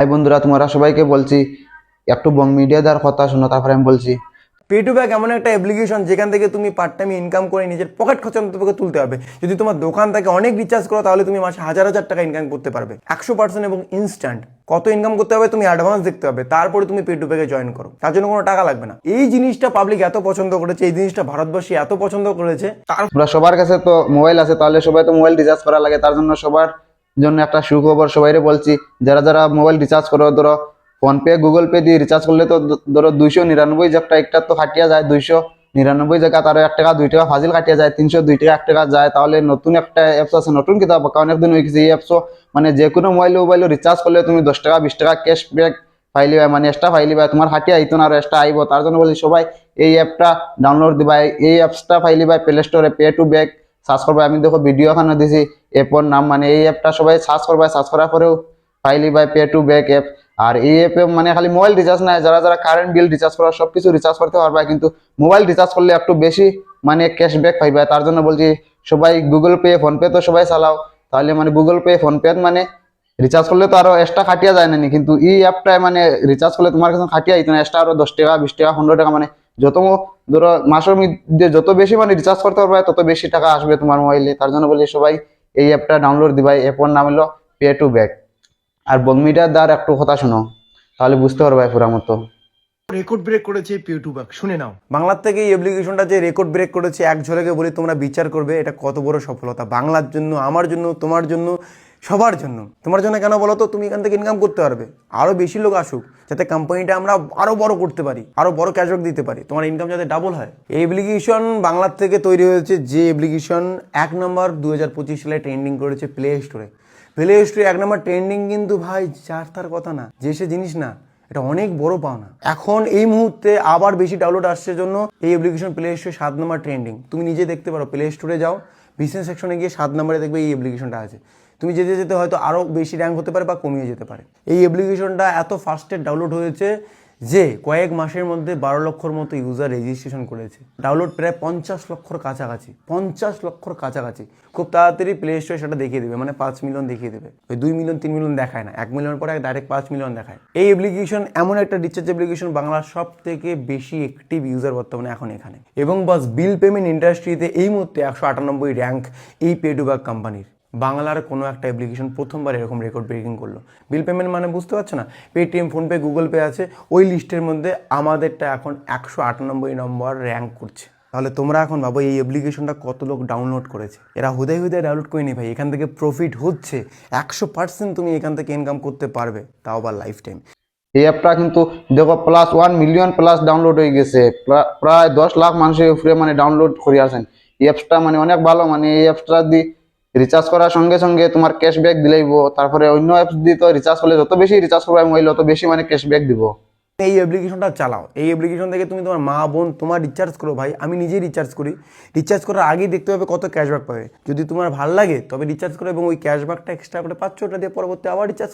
ভাই বন্ধুরা তোমরা সবাইকে বলছি একটু বং মিডিয়া দেওয়ার কথা শোনো তারপরে আমি বলছি। পে টু ব্যাক এমন একটা অ্যাপ্লিকেশন যেখান থেকে তুমি পার্ট টাইম ইনকাম করে নিজের পকেট খরচা অন্তত তুলতে পারবে যদি তোমার দোকান থেকে অনেক রিচার্জ করো তাহলে তুমি মাসে হাজার হাজার টাকা ইনকাম করতে পারবে। একশো পার্সেন্ট এবং ইনস্ট্যান্ট কত ইনকাম করতে হবে তুমি অ্যাডভান্স দেখতে হবে তারপরে তুমি পে টু ব্যাকে জয়েন করো। তার জন্য কোনো টাকা লাগবে না। এই জিনিসটা পাবলিক এত পছন্দ করেছে এই জিনিসটা ভারতবর্ষে এত পছন্দ করেছে তার সবার কাছে তো মোবাইল আছে তাহলে সবাই তো মোবাইল রিচার্জ করা লাগে তার জন্য সবার জন্য একটা সুখবর সবাইরে বলছি, যারা যারা মোবাইল রিচার্জ করো, ধরো ফোনপে গুগল পে দিয়ে রিচার্জ করলে তো ধরো দুইশো নিরানব্বই একটা একটা তো কাটিয়া যায়, দুইশো নিরানব্বই জায়গা তার এক টাকা, দুই টাকা ফাজিল কাটিয়া যায়, তিনশো, দুই টাকা, এক টাকা যায়, তাহলে নতুন একটা অ্যাপস আছে, নতুন কিতাব অনেকদিন হয়ে গেছে এই অ্যাপসও মানে যে কোনো মোবাইল মোবাইল রিচার্জ করলে তুমি দশ টাকা, বিশ টাকা ক্যাশ ব্যাক ফাইলি বা মানে এক্সট্রা ফাইলি বা তোমার হাটিয়ে আইতো না, আর এক্সট্রা আইব, তার জন্য বলছি সবাই এই অ্যাপটা ডাউনলোড দিবা, এই অ্যাপসটা ফাইলি বা প্লে স্টোরে পে টু ব্যাক সার্চ করবা। আমি দেখো ভিডিও এখানে দিছি অ্যাপর নাম মানে এই অ্যাপটা সবাই সার্চ করবা। সার্চ করার পরেও ফাইলি by pay to back app আর এই অ্যাপে মানে খালি মোবাইল রিচার্জ নাই। যারা যারা কারেন্ট বিল রিচার্জ করা সব কিছু রিচার্জ করতে পারবা। কিন্তু মোবাইল রিচার্জ করলে একটু বেশি মানে ক্যাশব্যাক পাইবে। তার জন্য বলছি সবাই গুগল পে ফোনপে তো সবাই চালাও। তাহলে মানে গুগল পে ফোনপে মানে রিচার্জ করলে তো আরও এক্সট্রা খাটিয়া যায় না নি, কিন্তু এই অ্যাপটায় মানে রিচার্জ করলে তোমার কাছে খাটিয়া আইতো না। এক্সট্রা আরও দশ টাকা বিশ টাকা পনেরো টাকা মানে যত ধরো মাসের মধ্যে যত বেশি মানে রিচার্জ করতে পারবে, তত বেশি টাকা আসবে তোমার মোবাইলে তার জন্য বলি সবাই এই অ্যাপটা ডাউনলোড দিবা। অ্যাপের নাম হলো পে টু ব্যাক আর বগমিটার দ্বার একটু কথা শোনো, তাহলে বুঝতে পারবে পুরা মতো। রেকর্ড ব্রেক করেছে ইউটিউবার শুনে নাও। বাংলার থেকে এই অ্যাপ্লিকেশনটা যে রেকর্ড ব্রেক করেছে, এক ঝলকে বলি তোমরা বিচার করবে, এটা কত বড় সফলতা। বাংলার জন্য, আমার জন্য, তোমার জন্য, সবার জন্য। তোমার জন্য কেন বলো তো? তুমি এখান থেকে ইনকাম করতে পারবে। আরও বেশি লোক আসুক, যাতে কোম্পানিটা আমরা আরও বড় করতে পারি আরও বড় ক্যাশব্যাক দিতে পারি। তোমার ইনকাম যাতে ডাবল হয়। এই অ্যাপ্লিকেশন বাংলার থেকে তৈরি হয়েছে যে অ্যাপ্লিকেশন এক নম্বর দু হাজার পঁচিশ সালে ট্রেন্ডিং করেছে প্লে স্টোরে প্লে স্টোরে এক নম্বর ট্রেন্ডিং কিন্তু ভাই, যার তার কথা না, যে সে জিনিস না। এটা অনেক বড় পাওনা। এখন এই মুহূর্তে আবার বেশি ডাউনলোড আসছে জন্য এই অ্যাপ্লিকেশন প্লে স্টোরে সাত নম্বর ট্রেন্ডিং তুমি নিজে দেখতে পারো প্লে স্টোরে যাও বিজনেস সেকশনে গিয়ে সাত নম্বরে দেখবে এই অ্যাপ্লিকেশনটা আছে। তুমি যেতে যেতে হয়তো আরও বেশি র্যাঙ্ক হতে পারে বা কমিয়ে যেতে পারে। এই অ্যাপ্লিকেশনটা এত ফার্স্টে ডাউনলোড হয়েছে যে কয়েক মাসের মধ্যে বারো লক্ষর মতো ইউজার রেজিস্ট্রেশন করেছে। ডাউনলোড প্রায় পঞ্চাশ লক্ষর কাছাকাছি, পঞ্চাশ লক্ষর কাছাকাছি। খুব তাড়াতাড়ি প্লে স্টোরে সেটা দেখিয়ে দেবে মানে পাঁচ মিলিয়ন দেখিয়ে দেবে। ওই দুই মিলিয়ন তিন মিলিয়ন দেখায় না, এক মিলিয়ন পরে ডাইরেক্ট পাঁচ মিলিয়ন দেখায়। এই অ্যাপ্লিকেশন এমন একটা রিচার্জ অ্যাপ্লিকেশন বাংলার সব থেকে বেশি অ্যাক্টিভ ইউজার বর্তমানে এখন এখানে। এবং বাস বিল পেমেন্ট ইন্ডাস্ট্রিতে এই মুহূর্তে একশো আটানব্বই র্যাঙ্ক এই পে কোম্পানির বাংলার কোনো একটা অ্যাপ্লিকেশন প্রথমবার এরকম রেকর্ড ব্রেকিং করল। বিল পেমেন্ট মানে বুঝতে পারছ না? পেটিএম ফোনপে গুগল পে আছে। ওই লিস্টের মধ্যে আমাদেরটা এখন একশো আটানব্বই নম্বর র্যাঙ্ক করছে। তাহলে তোমরা এখন ভাবো, এই অ্যাপ্লিকেশনটা কত লোক ডাউনলোড করেছে? এরা হুদায় হুদায় ডাউনলোড করিনি ভাই। এখান থেকে প্রফিট হচ্ছে। একশো পার্সেন্ট তুমি এখান থেকে ইনকাম করতে পারবে। তাও আবার লাইফ টাইম এই অ্যাপটা কিন্তু দেখো plus one million plus download হয়ে গেছে। প্রায় দশ লাখ মানুষের উপরে মানে ডাউনলোড করে আসেন। এই অ্যাপসটা মানে অনেক ভালো। মানে এই অ্যাপসটা দিয়ে রিচার্জ করার সঙ্গে সঙ্গে তোমার ক্যাশব্যাক দিলেইব তারপরে অন্য অ্যাপস দিয়ে তো রিচার্জ করলে যত বেশি রিচার্জ করবে মোবাইল তত বেশি মানে ক্যাশব্যাক দিব। এই অ্যাপ্লিকেশনটা চালাও। এই অ্যাপ্লিকেশন থেকে তুমি তোমার মা, বোন, তোমার রিচার্জ করো ভাই। আমি নিজেই রিচার্জ করি। রিচার্জ করার আগেই দেখতে হবে কত ক্যাশব্যাক পাবে। যদি তোমার ভালো লাগে, তবে রিচার্জ করো এবং ওই ক্যাশব্যাকটা এক্সট্রা করে পাচ্ছ ওটা দিয়ে পরবর্তী আবার রিচার্জ